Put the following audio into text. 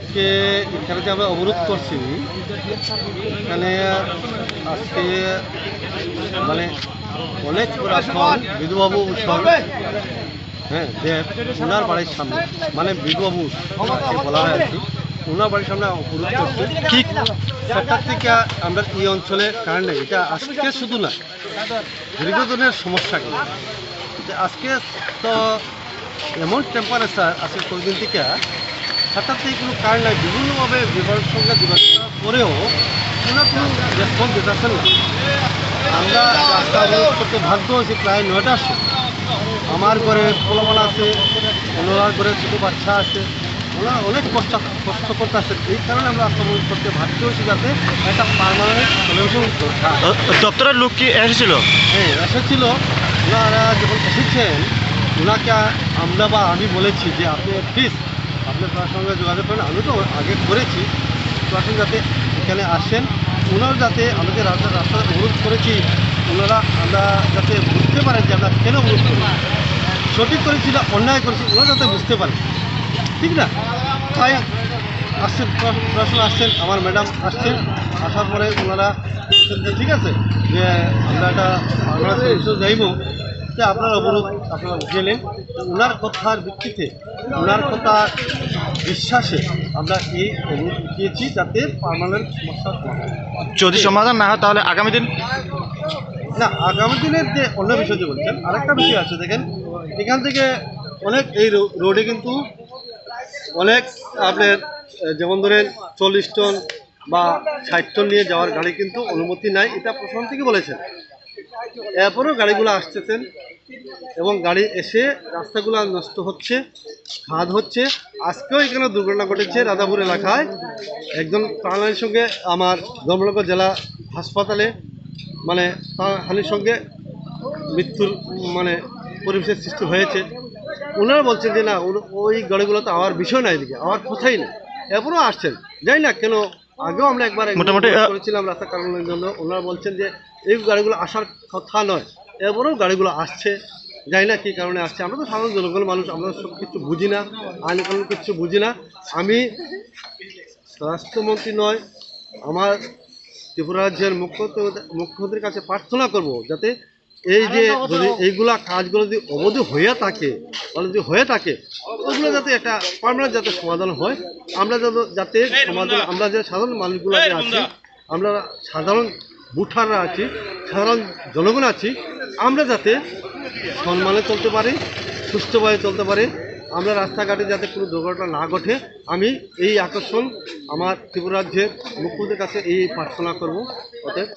আজকে এখানে যে আমরা অবরোধ করছি, এখানে আজকে মানে অনেক পুরাতন বিধুবাবু উৎসব হ্যাঁ দেব ওনার বাড়ির সামনে মানে বিধুবাবু বলা হয় আর কি ওনার সামনে অবরোধ করছে ঠিক সরকার থেকে আমরা এই অঞ্চলে কারেন্ট নেই, এটা আজকে শুধু না, দীর্ঘদিনের সমস্যা কিন্তু আজকে তো এমন টেম্পারেচার আজকে কয়েকদিন থেকে হঠাৎ থেকে কোনো কারণ নাই, বিভিন্নভাবে বিভাগের সঙ্গে করার পরেও কোনো কোনো রেসপন্স দিতেছেন না। আমরা রাস্তা অবরোধ করতে বাধ্য হয়েছি, প্রায় নয়টার সময়। আমার ঘরে পোলাপান আছে ওনার ঘরে ছোটো বাচ্চা আছে। ওনারা অনেক কষ্ট কষ্ট করতে আসেন এই কারণে আমরা অবরোধ করতে বাধ্য হয়েছি যাতে একটা পারমানেন্ট সলিউশন দপ্তরের লোক কি এসেছিল? হ্যাঁ এসেছিল। ওনারা যখন এসেছেন ওনাকে আমরা বা আমি বলেছি যে আপনি প্লিজ আপনি তার সঙ্গে যোগাযোগ করেন। আমি তো আগে করেছি। প্রশাসন যাতে এখানে আসেন। ওনারা যাতে আমাদের রাস্তা রাস্তা অনুরোধ করেছি। ওনারা আমরা যাতে বুঝতে পারেন যে আমরা কেন অনুরোধ করি। সঠিক করেছি না অন্যায় করেছি ওনারা যাতে বুঝতে পারেন। ঠিক না? তাই আসছেন প্র- প্রশাসন আসছেন আমার ম্যাডাম আসছেন। আসার পরে ওনারা ঠিক আছে যে আমরা একটা আমরা যাইব যে আপনার অবরোধ আপনারা গেলেন ওনার কথার ভিত্তিতে ওনার কথা বিশ্বাসে আমরা এই অবরোধ উঠিয়েছি যাতে পার্মানেন্ট সমস্যা যদি সমাধান না হয় তাহলে আগামী দিন? না আগামী দিনের যে অন্য বিষয় যে বলছেন আরেকটা বিষয় আছে দেখেন এখান থেকে অনেক এই রোডে কিন্তু অনেক আপনার যেমন ধরেন চল্লিশ টন বা ষাট টন নিয়ে যাওয়ার গাড়ি কিন্তু অনুমতি নাই, এটা প্রশাসন থেকে বলেছেন। এরপরেও গাড়িগুলো আসতেছেন এবং গাড়ি এসে রাস্তাগুলো নষ্ট হচ্ছে, খাদ হচ্ছে। আজকেও এখানে দুর্ঘটনা ঘটেছে রাধাপুর এলাকায়। একজন প্রাণীর সঙ্গে আমার ধর্মনগর জেলা হাসপাতালে মানে তার হানির সঙ্গে মৃত্যুর মানে পরিবেশের সৃষ্টি হয়েছে। ওনারা বলছেন যে না ওই গাড়িগুলো তো আওয়ার বিষয় না এদিকে আওয়ার কোথায় নেই। এরপরেও আসছেন। জানি না কেন আগেও আমরা একবার মোটামুটি, করেছিলাম রাস্তা কারণের জন্য ওনারা বলছেন যে এই গাড়িগুলো আসার কথা নয় এরপরেও গাড়িগুলো আসছে। জানি না কী কারণে আসছে। আমরা তো সাধারণ জনগণ মানুষ আমরা সব কিছু বুঝি না আইন কানুন কিছু বুঝি না। আমি স্বরাষ্ট্রমন্ত্রী নয় আমার ত্রিপুরা রাজ্যের মুখ্যমন্ত্রী মুখ্যমন্ত্রীর কাছে প্রার্থনা করব যাতে এই যে যদি এইগুলা কাজগুলো যদি অবৈধ হয়ে থাকে তাহলে যদি হয়ে থাকে ওগুলো যাতে একটা পার্মানেন্ট যাতে সমাধান হয় আমরা যাতে যাতে সমাধান আমরা যে সাধারণ মানুষগুলো আছি আমরা সাধারণ বুঠাররা আছি সাধারণ জনগণ আছি আমরা যাতে সম্মানে চলতে পারি সুস্থভাবে চলতে পারি আমরা রাস্তাঘাটে যাতে কোনো দুর্ঘটনা না ঘটে আমি এই আকর্ষণ আমার ত্রিপুরাজ্যের মুখ্যমন্ত্রীর কাছে এই প্রার্থনা করব। অতএব